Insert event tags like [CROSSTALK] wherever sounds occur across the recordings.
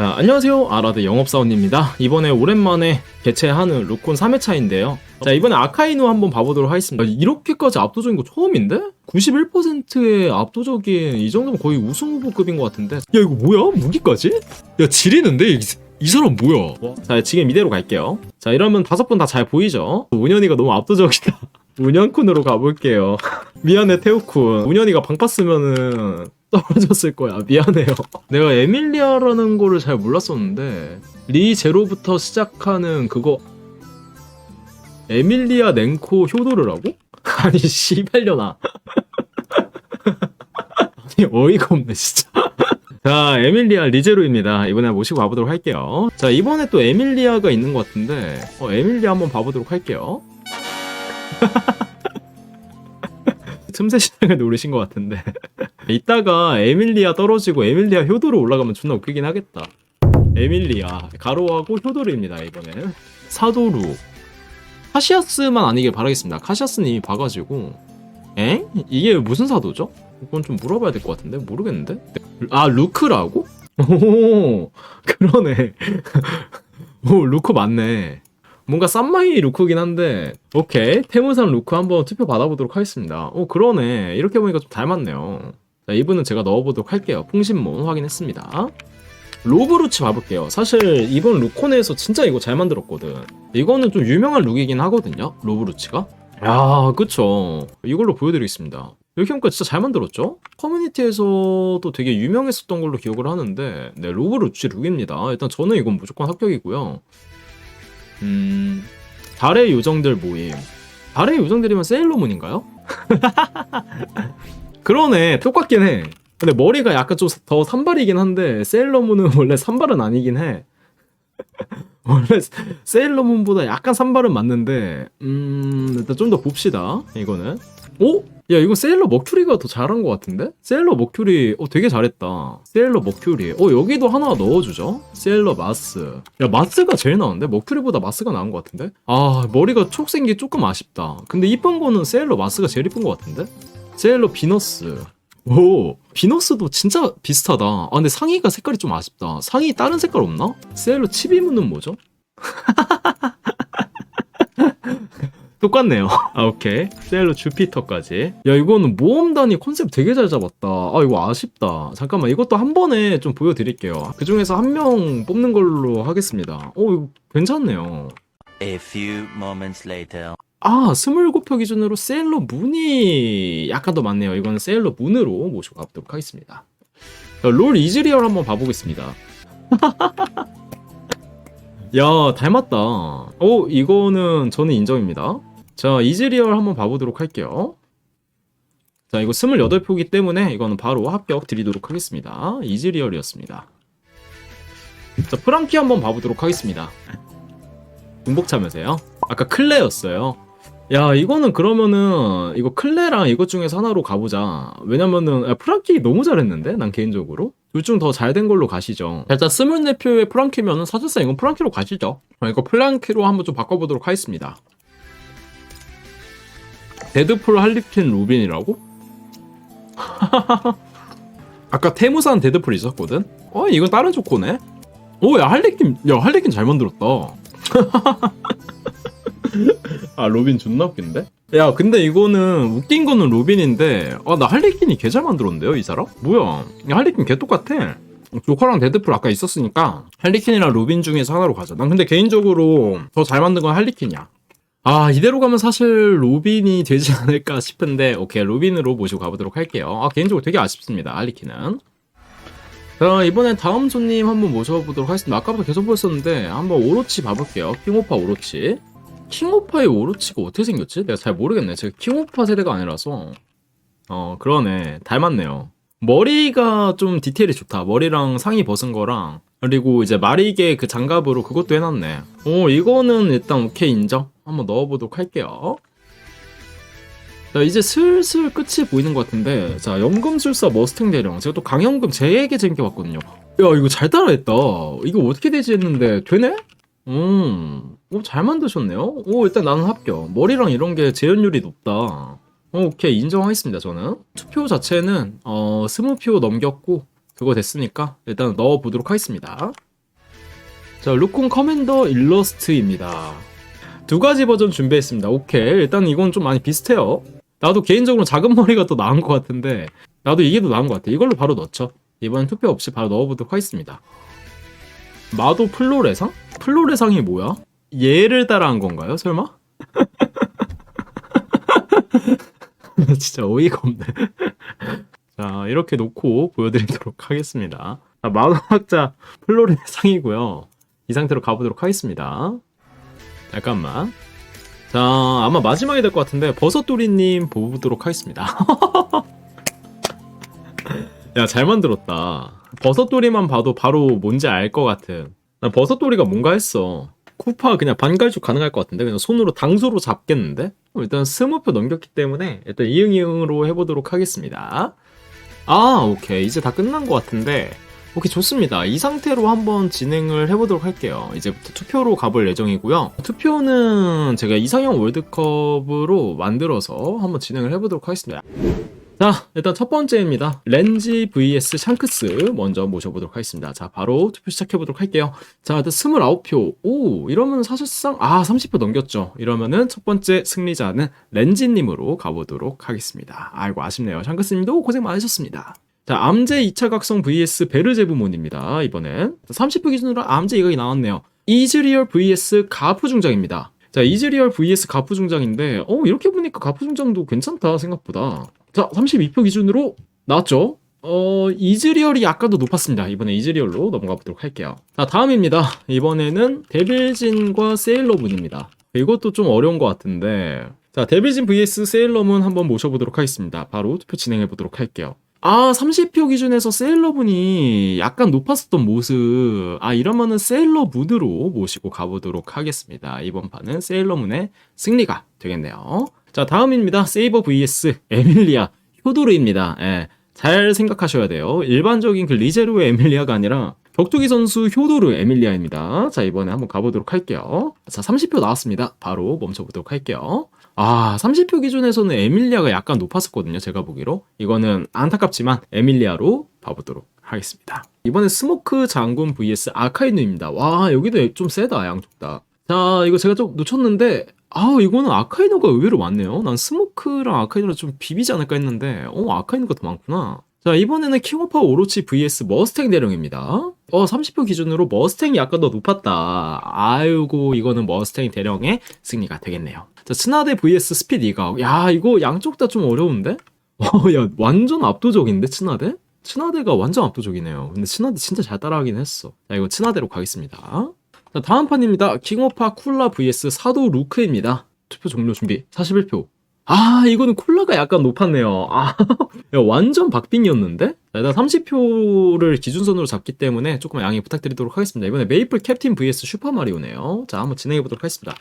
자, 안녕하세요. 아라드 영업사원입니다. 이번에 오랜만에 개최하는 루콘 3회차인데요. 자, 이번에 아카이누 한번 봐보도록 하겠습니다. 이렇게까지 압도적인 거 처음인데? 91%의 압도적인, 이 정도면 거의 우승 후보급인 것 같은데. 야, 이거 뭐야? 무기까지? 야, 지리는데? 이, 이 사람 뭐야? 자, 지금 이대로 갈게요. 자, 이러면 다섯 분다잘 보이죠? 운현이가 너무 압도적이다. [LAUGHS] 운현쿤으로 가볼게요. [LAUGHS] 미안해, 태우쿤. 운현이가 방파 쓰면은 떨어졌을 거야. 미안해요. 내가 에밀리아라는 거를 잘 몰랐었는데 리 제로부터 시작하는 그거 에밀리아 냉코 효도르라고? [LAUGHS] 아니 씨발려나. [LAUGHS] 아니 어이가 없네 진짜. 자 에밀리아 리제로입니다. 이번에 모시고 가보도록 할게요. 자 이번에 또 에밀리아가 있는 것 같은데 어, 에밀리아 한번 봐보도록 할게요. [LAUGHS] 틈새 시장을 노리신 것 같은데. [LAUGHS] 이따가 에밀리아 떨어지고 에밀리아 효도로 올라가면 존나 웃기긴 하겠다. 에밀리아 가로하고 효도르입니다 이번에는. 사도루. 카시아스만 아니길 바라겠습니다. 카시아스는 이미 봐가지고. 에? 이게 무슨 사도죠? 이건 좀 물어봐야 될 것 같은데? 모르겠는데? 아 루크라고? [LAUGHS] 오 그러네. [LAUGHS] 오 루크 맞네 뭔가 쌈마이 루크긴 한데 오케이. 태무산 루크 한번 투표 받아보도록 하겠습니다. 오 그러네. 이렇게 보니까 좀 닮았네요. 자 이분은 제가 넣어보도록 할게요. 풍신몬 확인했습니다. 로브루치 봐볼게요. 사실 이번 루콘에서 진짜 이거 잘 만들었거든. 이거는 좀 유명한 룩이긴 하거든요 로브루치가. 야 그쵸. 이걸로 보여드리겠습니다. 이렇게 보니까 진짜 잘 만들었죠? 커뮤니티에서도 되게 유명했었던 걸로 기억을 하는데 네 로브루치 룩입니다. 일단 저는 이건 무조건 합격이고요 음, 달의 요정들 모임. 달의 요정들이면 세일러문인가요? [LAUGHS] 그러네, 똑같긴 해. 근데 머리가 약간 좀 더 산발이긴 한데, 세일러문은 [LAUGHS] 원래 산발은 아니긴 해. [LAUGHS] 원래 세일러문보다 약간 산발은 맞는데, 음, 일단 좀 더 봅시다, 이거는. 오? 야, 이거 세일러 머큐리가 더 잘한 것 같은데? 세일러 머큐리, 어, 되게 잘했다. 세일러 머큐리. 어, 여기도 하나 넣어주죠? 세일러 마스. 야, 마스가 제일 나은데? 머큐리보다 마스가 나은 것 같은데? 아, 머리가 촉생 기 조금 아쉽다. 근데 이쁜 거는 세일러 마스가 제일 이쁜 것 같은데? 세일러 비너스. 오, 비너스도 진짜 비슷하다. 아, 근데 상의가 색깔이 좀 아쉽다. 상의 다른 색깔 없나? 세일러 치비문은 뭐죠? [LAUGHS] 똑같네요. [LAUGHS] 아, 오케이. 세일러 주피터까지. 야, 이거는 모험단이 컨셉 되게 잘 잡았다. 아, 이거 아쉽다. 잠깐만, 이것도 한 번에 좀 보여드릴게요. 그 중에서 한 명 뽑는 걸로 하겠습니다. 오, 이거 괜찮네요. A few moments later. 아, 27표 기준으로 세일러 문이 약간 더 많네요. 이거는 세일러 문으로 모시고 가보도록 하겠습니다. 자, 롤 이즈리얼 한번 봐보겠습니다. [LAUGHS] 야, 닮았다. 오, 이거는 저는 인정입니다. 자, 이즈리얼 한번 봐보도록 할게요. 자, 이거 28표기 때문에 이거는 바로 합격 드리도록 하겠습니다. 이즈리얼이었습니다. 자, 프랑키 한번 봐보도록 하겠습니다. 중복 참여세요? 아까 클레였어요. 야, 이거는 그러면은 이거 클레랑 이것 중에서 하나로 가보자. 왜냐면은 야, 프랑키 너무 잘했는데 난 개인적으로 둘 중 더 잘 된 걸로 가시죠. 일단 24표의 프랑키면은 사실상 이건 프랑키로 가시죠. 자, 이거 프랑키로 한번 좀 바꿔보도록 하겠습니다. 데드풀 할리퀸 로빈이라고? [LAUGHS] 아까 테무산 데드풀 있었거든? 어, 이건 다른 조커네? 오, 야, 할리퀸, 야, 할리퀸 잘 만들었다. [LAUGHS] 아 로빈 존나 웃긴데? 야 근데 이거는 웃긴 거는 로빈인데 아나 할리퀸이 개 잘 만들었는데요 이 사람? 뭐야 야, 할리퀸 개 똑같아 조커랑 데드풀 아까 있었으니까 할리퀸이랑 로빈 중에서 하나로 가자 난 근데 개인적으로 더 잘 만든 건 할리퀸이야 아 이대로 가면 사실 로빈이 되지 않을까 싶은데 오케이 로빈으로 모시고 가보도록 할게요 아 개인적으로 되게 아쉽습니다 할리퀸은 자 이번엔 다음 손님 한번 모셔보도록 하겠습니다 아까부터 계속 보였었는데 한번 오로치 봐볼게요 킹오파 오로치 킹오파의 오로치가 어떻게 생겼지? 내가 잘 모르겠네. 제가 킹오파 세대가 아니라서. 어, 그러네. 닮았네요. 머리가 좀 디테일이 좋다. 머리랑 상의 벗은 거랑. 그리고 이제 마리게 그 장갑으로 그것도 해놨네. 오, 이거는 일단 오케이 인정. 한번 넣어보도록 할게요. 자, 이제 슬슬 끝이 보이는 것 같은데. 자, 연금술사 머스탱 대령. 제가 또 강연금 제게 재밌게 봤거든요. 야, 이거 잘 따라했다. 이거 어떻게 되지 했는데, 되네? 음, 오, 잘 만드셨네요. 오, 일단 나는 합격. 머리랑 이런 게 재현율이 높다. 어, 오케이, 인정하겠습니다, 저는. 투표 자체는, 어, 스무 표 넘겼고, 그거 됐으니까, 일단 넣어보도록 하겠습니다. 자, 루콘 커맨더 일러스트입니다. 두 가지 버전 준비했습니다. 오케이. 일단 이건 좀 많이 비슷해요. 나도 개인적으로 작은 머리가 더 나은 것 같은데, 나도 이게 더 나은 것 같아. 이걸로 바로 넣죠. 이번엔 투표 없이 바로 넣어보도록 하겠습니다. 마도 플로레상? 플로레상이 뭐야? 얘를 따라한 건가요? 설마? [LAUGHS] [LAUGHS] 진짜 어이가 없네. [LAUGHS] 자, 이렇게 놓고 보여드리도록 하겠습니다. 자, 마도학자 플로레상이고요. 이 상태로 가보도록 하겠습니다. 잠깐만. 자, 아마 마지막이 될 것 같은데 버섯돌이님 보도록 하겠습니다. [LAUGHS] 야, 잘 만들었다. 버섯돌이만 봐도 바로 뭔지 알 것 같은. 난 버섯돌이가 뭔가 했어. 쿠파 그냥 반갈죽 가능할 것 같은데 그냥 손으로 당소로 잡겠는데? 어, 일단 스무표 넘겼기 때문에 일단 이응이응으로 해보도록 하겠습니다. 아, 오케이. 이제 다 끝난 것 같은데. 오케이, 좋습니다. 이 상태로 한번 진행을 해보도록 할게요. 이제부터 투표로 가볼 예정이고요. 투표는 제가 이상형 월드컵으로 만들어서 한번 진행을 해보도록 하겠습니다. 자, 일단 첫 번째입니다. 렌지 vs 샹크스 먼저 모셔보도록 하겠습니다. 자, 바로 투표 시작해보도록 할게요. 자, 일단 29표. 오, 이러면 사실상, 아, 30표 넘겼죠. 이러면은 첫 번째 승리자는 렌지님으로 가보도록 하겠습니다. 아이고, 아쉽네요. 샹크스님도 고생 많으셨습니다. 자, 암제 2차 각성 vs 베르제부몬입니다. 이번엔 30표 기준으로 암제 이각이 나왔네요. 이즈리얼 vs 가프 중장입니다. 자, 이즈리얼 vs 가프 중장인데, 어, 이렇게 보니까 가프 중장도 괜찮다, 생각보다. 자, 32표 기준으로 나왔죠? 어, 이즈리얼이 아까도 높았습니다. 이번에 이즈리얼로 넘어가 보도록 할게요. 자, 다음입니다. 이번에는 데빌진과 세일러문입니다. 이것도 좀 어려운 것 같은데. 자, 데빌진 vs 세일러문 한번 모셔보도록 하겠습니다. 바로 투표 진행해 보도록 할게요. 아, 30표 기준에서 세일러분이 약간 높았었던 모습. 아, 이러면은 세일러문으로 모시고 가보도록 하겠습니다. 이번 판은 세일러문의 승리가 되겠네요. 자, 다음입니다. 세이버 vs 에밀리아 효도르입니다. 예. 잘 생각하셔야 돼요. 일반적인 그 리제로의 에밀리아가 아니라 격투기 선수 효도르 에밀리아입니다. 자, 이번에 한번 가보도록 할게요. 자, 30표 나왔습니다. 바로 멈춰보도록 할게요. 아, 30표 기준에서는 에밀리아가 약간 높았었거든요. 제가 보기로. 이거는 안타깝지만 에밀리아로 봐보도록 하겠습니다. 이번에 스모크 장군 vs 아카이누입니다. 와, 여기도 좀 세다, 양쪽 다. 자, 이거 제가 좀 놓쳤는데, 아, 이거는 아카이누가 의외로 많네요. 난 스모크랑 아카이누랑 좀 비비지 않을까 했는데, 어, 아카이누가 더 많구나. 자, 이번에는 킹오파 오로치 vs 머스탱 대령입니다. 어, 30표 기준으로 머스탱이 약간 더 높았다. 아이고, 이거는 머스탱 대령의 승리가 되겠네요. 자, 스나데 vs 이각. 야, 이거 양쪽 다 좀 어려운데? 어, 야, 완전 압도적인데, 츠나데? 츠나데가 완전 압도적이네요. 근데 츠나데 진짜 잘 따라하긴 했어. 자, 이거 츠나데로 가겠습니다. 자, 다음 판입니다. 킹오파 쿨라 vs 사도 루크입니다. 투표 종료 준비. 41표. 아, 이거는 콜라가 약간 높았네요. 아, [LAUGHS] 야, 완전 박빙이었는데? 자, 일단 30표를 기준선으로 잡기 때문에 조금 양해 부탁드리도록 하겠습니다. 이번에 메이플 캡틴 vs 슈퍼마리오네요. 자, 한번 진행해 보도록 하겠습니다.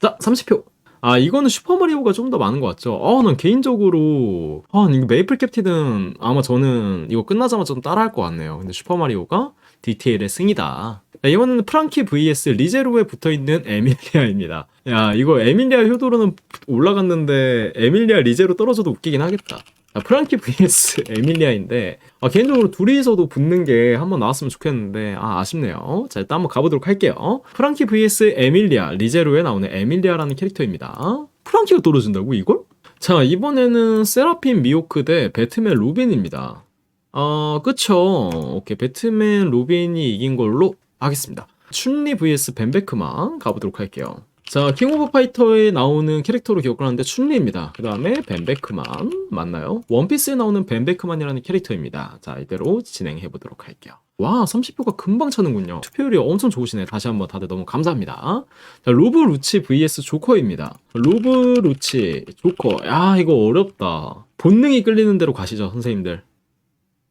자, 30표. 아, 이거는 슈퍼마리오가 좀 더 많은 것 같죠? 아, 난 개인적으로, 아, 메이플 캡틴은 아마 저는 이거 끝나자마자 좀 따라할 것 같네요. 근데 슈퍼마리오가 디테일의 승이다. 자, 이번에는 프랑키 vs 리제로에 붙어있는 에밀리아입니다. 야, 이거 에밀리아 효도로는 올라갔는데 에밀리아 리제로 떨어져도 웃기긴 하겠다. 자, 프랑키 vs [LAUGHS] 에밀리아인데 아, 개인적으로 둘이서도 붙는 게 한번 나왔으면 좋겠는데 아, 아쉽네요. 자, 일단 한번 가보도록 할게요. 프랑키 vs 에밀리아 리제로에 나오는 에밀리아라는 캐릭터입니다. 프랑키가 떨어진다고 이걸? 자, 이번에는 세라핀 미오크 대 배트맨 로빈입니다. 어, 그쵸. 오케이. 배트맨 로빈이 이긴 걸로 하겠습니다. 춘리 vs 벤베크만 가보도록 할게요. 자, 킹 오브 파이터에 나오는 캐릭터로 기억하는데 춘리입니다. 그 다음에 벤베크만 맞나요? 원피스에 나오는 벤베크만이라는 캐릭터입니다. 자, 이대로 진행해 보도록 할게요. 와, 30표가 금방 차는군요. 투표율이 엄청 좋으시네. 다시 한번 다들 너무 감사합니다. 자, 로브 루치 vs 조커입니다. 로브 루치, 조커. 야, 이거 어렵다. 본능이 끌리는 대로 가시죠, 선생님들.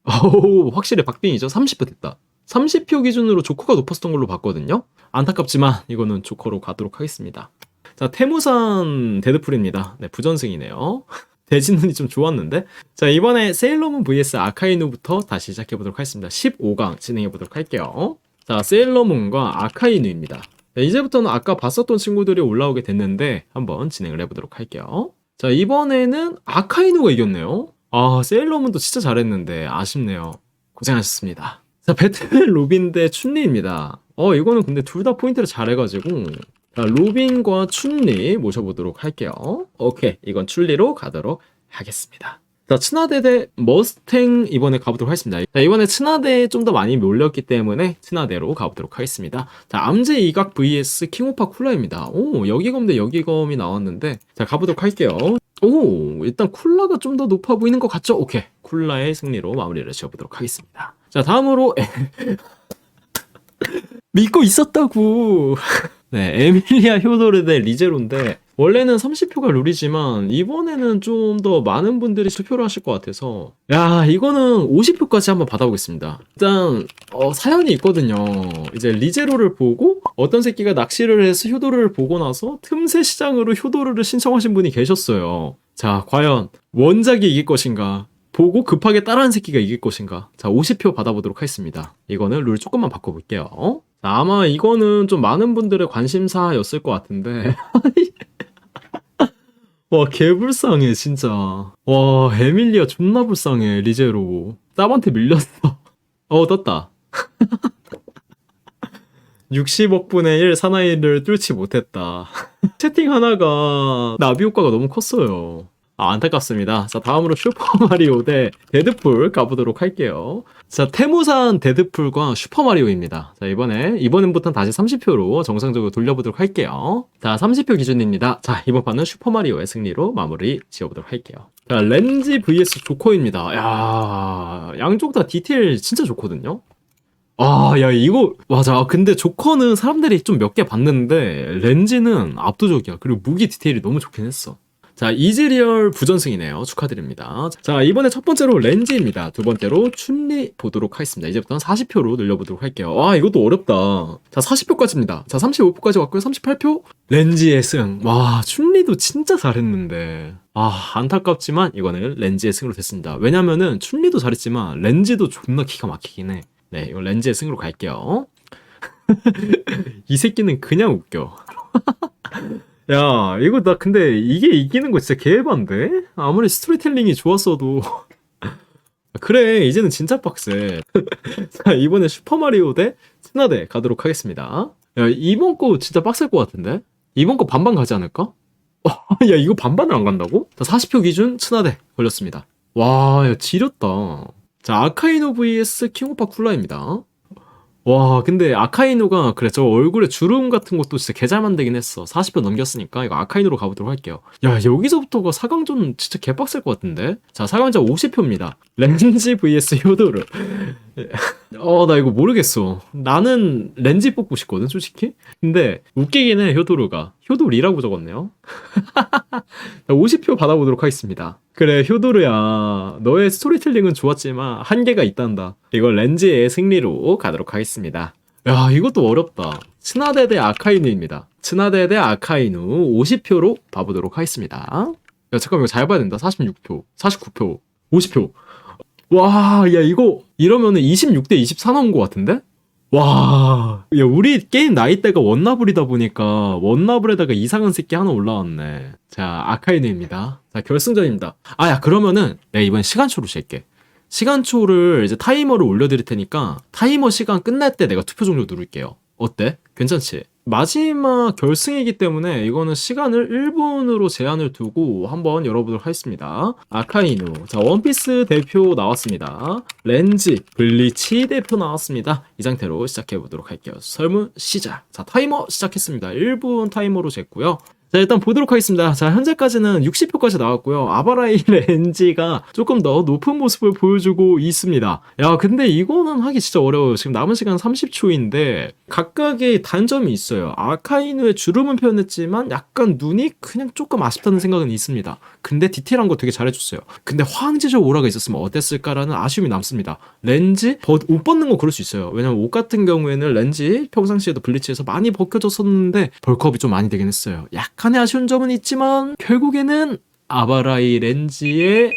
[LAUGHS] 오, 확실히 박빙이죠. 30표 됐다. 30표 기준으로 조커가 높았던 걸로 봤거든요. 안타깝지만 이거는 조커로 가도록 하겠습니다. 자, 태무산 데드풀입니다. 네, 부전승이네요. [LAUGHS] 대진눈이 좀 좋았는데. 자, 이번에 세일러문 vs 아카이누부터 다시 시작해보도록 하겠습니다. 15강 진행해보도록 할게요. 자, 세일러문과 아카이누입니다. 네, 이제부터는 아까 봤었던 친구들이 올라오게 됐는데 한번 진행을 해보도록 할게요. 자, 이번에는 아카이누가 이겼네요. 아, 세일러문도 진짜 잘했는데 아쉽네요. 고생하셨습니다. 자, 배트맨 로빈 대 춘리입니다. 어 이거는 근데 둘 다 포인트를 잘해가지고 자, 로빈과 춘리 모셔보도록 할게요. 오케이 이건 춘리로 가도록 하겠습니다. 자 친화대 대 머스탱 이번에 가보도록 하겠습니다. 자 이번에 친화대에 좀 더 많이 몰렸기 때문에 친화대로 가보도록 하겠습니다. 자 암제 이각 vs 킹오파 쿨라입니다. 오 여기검 대 여기검이 나왔는데 자 가보도록 할게요. 오 일단 쿨라가 좀 더 높아 보이는 것 같죠? 오케이 쿨라의 승리로 마무리를 지어보도록 하겠습니다. 자 다음으로 [LAUGHS] 믿고 있었다고. [LAUGHS] 네, 에밀리아 효도르 대 리제로인데 원래는 30표가 룰이지만 이번에는 좀 더 많은 분들이 투표를 하실 것 같아서 야 이거는 50표까지 한번 받아보겠습니다. 일단 어, 사연이 있거든요. 이제 리제로를 보고 어떤 새끼가 낚시를 해서 효도르를 보고 나서 틈새 시장으로 효도르를 신청하신 분이 계셨어요. 자 과연 원작이 이길 것인가 보고 급하게 따라한 새끼가 이길 것인가. 자, 50표 받아보도록 하겠습니다. 이거는 룰 조금만 바꿔볼게요. 자, 아마 이거는 좀 많은 분들의 관심사였을 것 같은데. [LAUGHS] 와, 개불쌍해, 진짜. 와, 에밀리아 존나 불쌍해, 리제로. 짭한테 밀렸어. [LAUGHS] 어, 떴다. [LAUGHS] 60억 분의 1 사나이를 뚫지 못했다. 채팅 하나가 나비 효과가 너무 컸어요. 아, 안타깝습니다. 자, 다음으로 슈퍼마리오 대 데드풀 가보도록 할게요. 자, 태무산 데드풀과 슈퍼마리오입니다. 자, 이번에, 이번엔부터는 다시 30표로 정상적으로 돌려보도록 할게요. 자, 30표 기준입니다. 자, 이번 판은 슈퍼마리오의 승리로 마무리 지어보도록 할게요. 자, 렌지 vs 조커입니다. 야 양쪽 다 디테일 진짜 좋거든요? 아, 야, 이거, 맞아. 근데 조커는 사람들이 좀 몇 개 봤는데, 렌즈는 압도적이야. 그리고 무기 디테일이 너무 좋긴 했어. 자, 이즈리얼 부전승이네요. 축하드립니다. 자, 이번에 첫 번째로 렌즈입니다. 두 번째로 춘리 보도록 하겠습니다. 이제부터는 40표로 늘려보도록 할게요. 아, 이것도 어렵다. 자, 40표까지입니다. 자, 35표까지 왔고요. 38표. 렌즈의 승. 와, 춘리도 진짜 잘했는데. 아, 안타깝지만 이거는 렌즈의 승으로 됐습니다. 왜냐면은 춘리도 잘했지만 렌즈도 존나 기가 막히긴 해. 네, 이건 렌즈의 승으로 갈게요. [LAUGHS] 이 새끼는 그냥 웃겨. [LAUGHS] 야, 이거 나 근데 이게 이기는 거 진짜 개반데? 아무리 스토리텔링이 좋았어도. [LAUGHS] 그래, 이제는 진짜 빡세. [LAUGHS] 자, 이번에 슈퍼마리오 대 스나대 가도록 하겠습니다. 야, 이번 거 진짜 빡셀 것 같은데? 이번 거 반반 가지 않을까? [LAUGHS] 야, 이거 반반을 안 간다고? 자, 40표 기준 스나대 걸렸습니다. 와, 야, 지렸다. 자, 아카이노 vs 킹오파 쿨라입니다. 와, 근데 아카이노가 그래 저 얼굴에 주름 같은 것도 진짜 개잘 만들긴 했어. 40표 넘겼으니까 이거 아카이노로 가보도록 할게요. 야, 여기서부터가 4강전 진짜 개빡셀 것 같은데? 자, 4강전 50표입니다. 렌지 vs 효도르. 어, 나 이거 모르겠어. 나는 렌지 뽑고 싶거든, 솔직히. 근데 웃기긴 해, 효도르가. 효도리라고 적었네요. [LAUGHS] 50표 받아보도록 하겠습니다. 그래, 효도르야. 너의 스토리텔링은 좋았지만 한계가 있단다. 이걸 렌즈의 승리로 가도록 하겠습니다. 야, 이것도 어렵다. 스나데 대 아카이누입니다. 스나데 대 아카이누 50표로 봐보도록 하겠습니다. 야, 잠깐만, 이거 잘 봐야 된다. 46표, 49표, 50표. 와, 야, 이거, 이러면은 26대 24 나온 것 같은데? 와, 야, 우리 게임 나이대가 원나블이다 보니까 원나블에다가 이상한 새끼 하나 올라왔네. 자, 아카이누입니다. 자, 결승전입니다. 아, 야, 그러면은 내가 이번 시간초로 잴게. 시간초를 이제 타이머를 올려드릴 테니까 타이머 시간 끝날 때 내가 투표 종료 누를게요. 어때? 괜찮지? 마지막 결승이기 때문에 이거는 시간을 1분으로 제한을 두고 한번 열어보도록 하겠습니다. 아카이누. 자, 원피스 대표 나왔습니다. 렌즈, 블리치 대표 나왔습니다. 이 상태로 시작해보도록 할게요. 설문 시작. 자, 타이머 시작했습니다. 1분 타이머로 쟀고요. 자, 일단 보도록 하겠습니다. 자, 현재까지는 60표까지 나왔고요. 아바라이 [LAUGHS] 렌지가 조금 더 높은 모습을 보여주고 있습니다. 야, 근데 이거는 하기 진짜 어려워요. 지금 남은 시간 30초인데, 각각의 단점이 있어요. 아카이누의 주름은 표현했지만, 약간 눈이 그냥 조금 아쉽다는 생각은 있습니다. 근데 디테일한 거 되게 잘해줬어요. 근데 화학제적 오라가 있었으면 어땠을까라는 아쉬움이 남습니다. 렌즈? 버- 옷 벗는 거 그럴 수 있어요. 왜냐면 옷 같은 경우에는 렌즈 평상시에도 블리치에서 많이 벗겨졌었는데 벌크업이 좀 많이 되긴 했어요. 약간 의 아쉬운 점은 있지만 결국에는 아바라이 렌즈의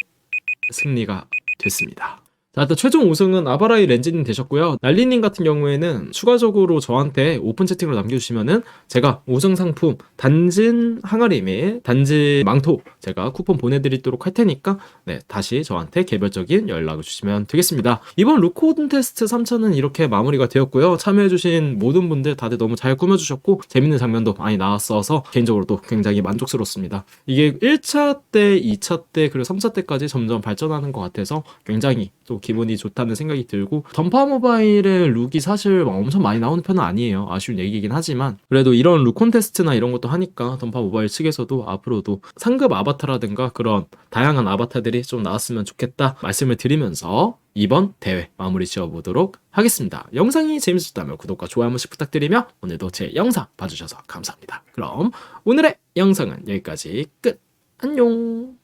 승리가 됐습니다. 자, 일단 최종 우승은 아바라이 렌즈님 되셨고요. 날리님 같은 경우에는 추가적으로 저한테 오픈 채팅으로 남겨주시면은 제가 우승 상품 단진 항아리 및 단지 망토 제가 쿠폰 보내드리도록 할 테니까 네, 다시 저한테 개별적인 연락을 주시면 되겠습니다. 이번 루코든 테스트 3차는 이렇게 마무리가 되었고요. 참여해주신 모든 분들 다들 너무 잘 꾸며주셨고 재밌는 장면도 많이 나왔어서 개인적으로 도 굉장히 만족스럽습니다. 이게 1차 때, 2차 때, 그리고 3차 때까지 점점 발전하는 것 같아서 굉장히 또 기분이 좋다는 생각이 들고 던파 모바일의 룩이 사실 막 엄청 많이 나오는 편은 아니에요. 아쉬운 얘기긴 하지만 그래도 이런 룩 콘테스트나 이런 것도 하니까 던파 모바일 측에서도 앞으로도 상급 아바타라든가 그런 다양한 아바타들이 좀 나왔으면 좋겠다 말씀을 드리면서 이번 대회 마무리 지어보도록 하겠습니다. 영상이 재밌었다면 구독과 좋아요 한 번씩 부탁드리며 오늘도 제 영상 봐주셔서 감사합니다. 그럼 오늘의 영상은 여기까지 끝. 안녕.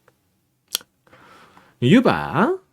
유바